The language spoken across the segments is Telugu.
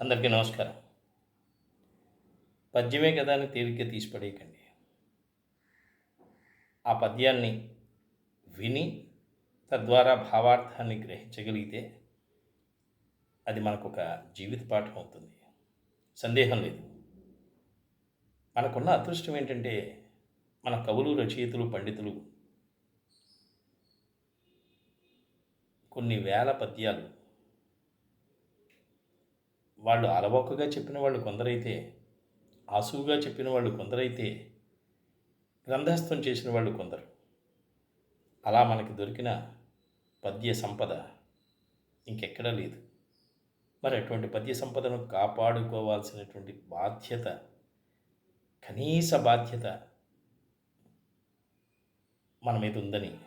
అందరికీ నమస్కారం. పద్యమే కదా అని తేలిగ్గా తీసిపడేయకండి ఆ పద్యాన్ని విని తద్వారా భావార్థాన్ని గ్రహించగలిగితే అది మనకు ఒక జీవిత పాఠం అవుతుంది. సందేహం లేదు. మనకున్న అదృష్టం ఏంటంటే మన కవులు రచయితలు పండితులు కొన్ని వేల పద్యాలు వాళ్ళు అలవోకగా చెప్పిన వాళ్ళు కొందరైతే ఆసువుగా చెప్పిన వాళ్ళు కొందరైతే గ్రంథస్థం చేసిన వాళ్ళు కొందరు. అలా మనకి దొరికిన పద్య సంపద ఇంకెక్కడా లేదు. మరి అటువంటి పద్య సంపదను కాపాడుకోవాల్సినటువంటి బాధ్యత కనీస బాధ్యత మన మీద ఉందని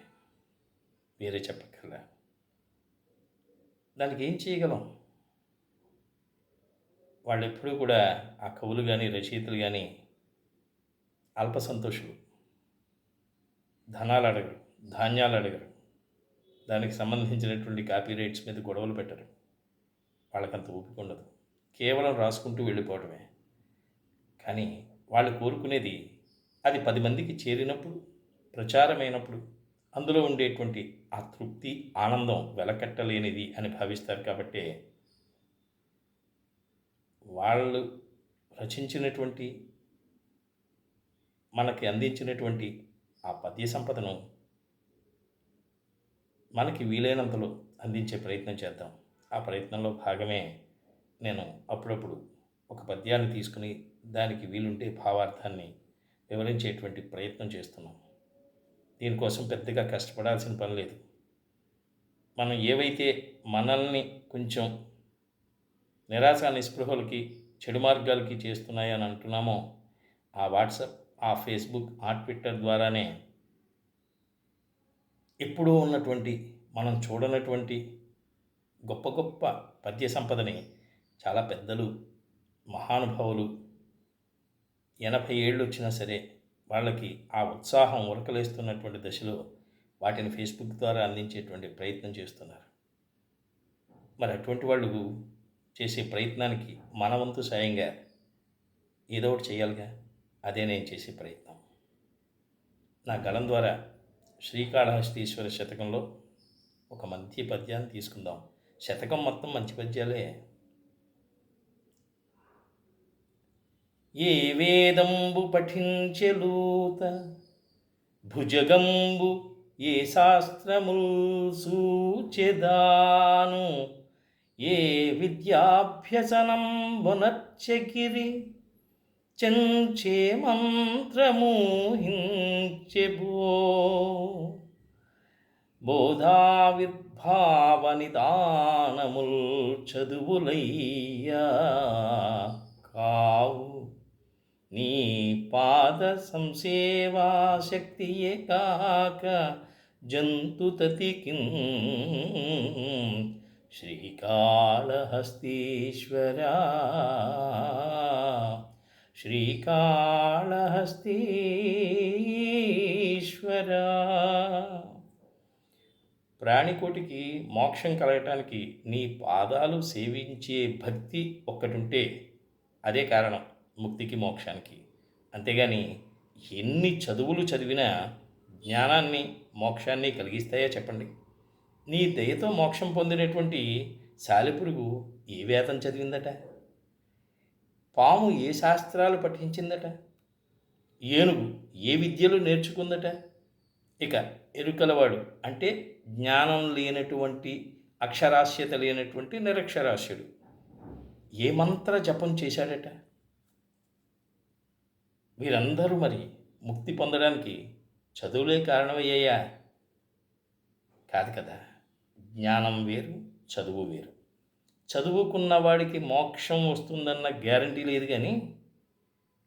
వేరే చెప్పక్కర్లా. దానికి ఏం చేయగలం? వాళ్ళు ఎప్పుడూ కూడా ఆ కవులు కానీ రచయితలు కానీ అల్ప సంతోషులు. ధనాలు అడగరు ధాన్యాలు అడగరు. దానికి సంబంధించినటువంటి కాపీ రైట్స్ మీద గొడవలు పెట్టరు. వాళ్ళకంత ఓపిక ఉండదు. కేవలం రాసుకుంటూ వెళ్ళిపోవడమే. కానీ వాళ్ళు కోరుకునేది అది పది మందికి చేరినప్పుడు ప్రచారమైనప్పుడు అందులో ఉండేటువంటి ఆ తృప్తి ఆనందం వెలకట్టలేనిది అని భావిస్తారు కాబట్టే వాళ్ళు రచించినటువంటి మనకి అందించినటువంటి ఆ పద్య సంపదను మనకి వీలైనంతలో అందించే ప్రయత్నం చేద్దాం. ఆ ప్రయత్నంలో భాగమే నేను అప్పుడప్పుడు ఒక పద్యాన్ని తీసుకుని దానికి వీలుంటే భావార్థాన్ని వివరించేటువంటి ప్రయత్నం చేస్తున్నాం. దీనికోసం పెద్దగా కష్టపడాల్సిన పని లేదు. మనం ఏవైతే మనల్ని కొంచెం నిరాశ నిస్పృహలకి చెడు మార్గాలకి చేస్తున్నాయని అంటున్నామో ఆ వాట్సాప్ ఆ ఫేస్బుక్ ఆ ట్విట్టర్ ద్వారానే. ఎప్పుడూ ఉన్నటువంటి మనం చూడనటువంటి గొప్ప గొప్ప పద్య సంపదని చాలా పెద్దలు మహానుభావులు ఎనభై ఏళ్ళు వచ్చినా సరే వాళ్ళకి ఆ ఉత్సాహం ఉరకలేస్తున్నటువంటి దశలో వాటిని ఫేస్బుక్ ద్వారా అందించేటువంటి ప్రయత్నం చేస్తున్నారు. మరి అటువంటి వాళ్ళు చేసే ప్రయత్నానికి మన వంతు సాయంగా ఏదో ఒకటి చేయాలిగా? అదే నేను చేసే ప్రయత్నం. నా గళం ద్వారా శ్రీకాళహస్తీశ్వర శతకంలో ఒక మంచి పద్యాన్ని తీసుకుందాం. శతకం మొత్తం మంచి పద్యాలే. ఏ వేదంబు పఠించెలూత భుజగంబు ఏ శాస్త్రముల్ సూచెదాను? ఏ విద్యాభ్యసనం బొనచ్చగిరి చెంచే మంత్రము బోధావిర్భావ నిదానముల్ చదువులయ్యా కావు. నీ పాద సంసేవా శక్తియే కాక జంతుతతికి శ్రీకాళహస్తీశ్వరా శ్రీకాళహస్తీశ్వరా ప్రాణికోటికి మోక్షం కలగటానికి నీ పాదాలు సేవించే భక్తి ఒక్కటుంటే అదే కారణం ముక్తికి మోక్షానికి. అంతేగాని ఎన్ని చదువులు చదివినా జ్ఞానాన్ని మోక్షాన్ని కలిగిస్తాయా చెప్పండి? నీ దయతో మోక్షం పొందినటువంటి సాలిపురుగు ఏ వేదం చదివిందట? పాము ఏ శాస్త్రాలు పఠించిందట? ఏనుగు ఏ విద్యలు నేర్చుకుందట? ఇక ఎరుకలవాడు అంటే జ్ఞానం లేనటువంటి అక్షరాస్యత లేనటువంటి నిరక్షరాస్యుడు. ఏ మంత్ర జపం చేశాడట? వీరందరూ మరి ముక్తి పొందడానికి చదువులే కారణమయ్యాయా? కాదు కదా? జ్ఞానం వేరు చదువు వేరు. చదువుకున్న వాడికి మోక్షం వస్తుందన్న గ్యారంటీ లేదు కానీ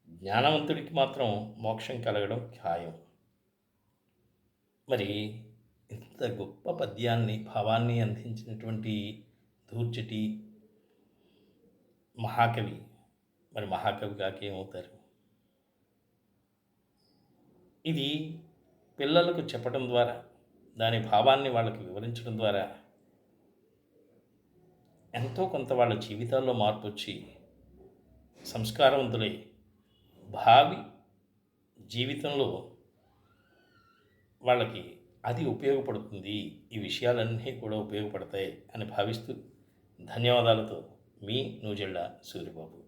జ్ఞానవంతుడికి మాత్రం మోక్షం కలగడం ఖాయం. మరి ఇంత గొప్ప పద్యాన్ని భావాన్ని అందించినటువంటి దూర్చటి మహాకవి మరి మహాకవి కాక ఏమవుతారు? ఇది పిల్లలకు చెప్పడం ద్వారా దాని భావాన్ని వాళ్ళకి వివరించడం ద్వారా ఎంతో కొంత వాళ్ళ జీవితాల్లో మార్పు వచ్చి సంస్కారవంతులై భావి జీవితంలో వాళ్ళకి అది ఉపయోగపడుతుంది. ఈ విషయాలన్నీ కూడా ఉపయోగపడతాయి అని భావిస్తూ ధన్యవాదాలతో మీ నూజెళ్ళ సూర్యబాబు.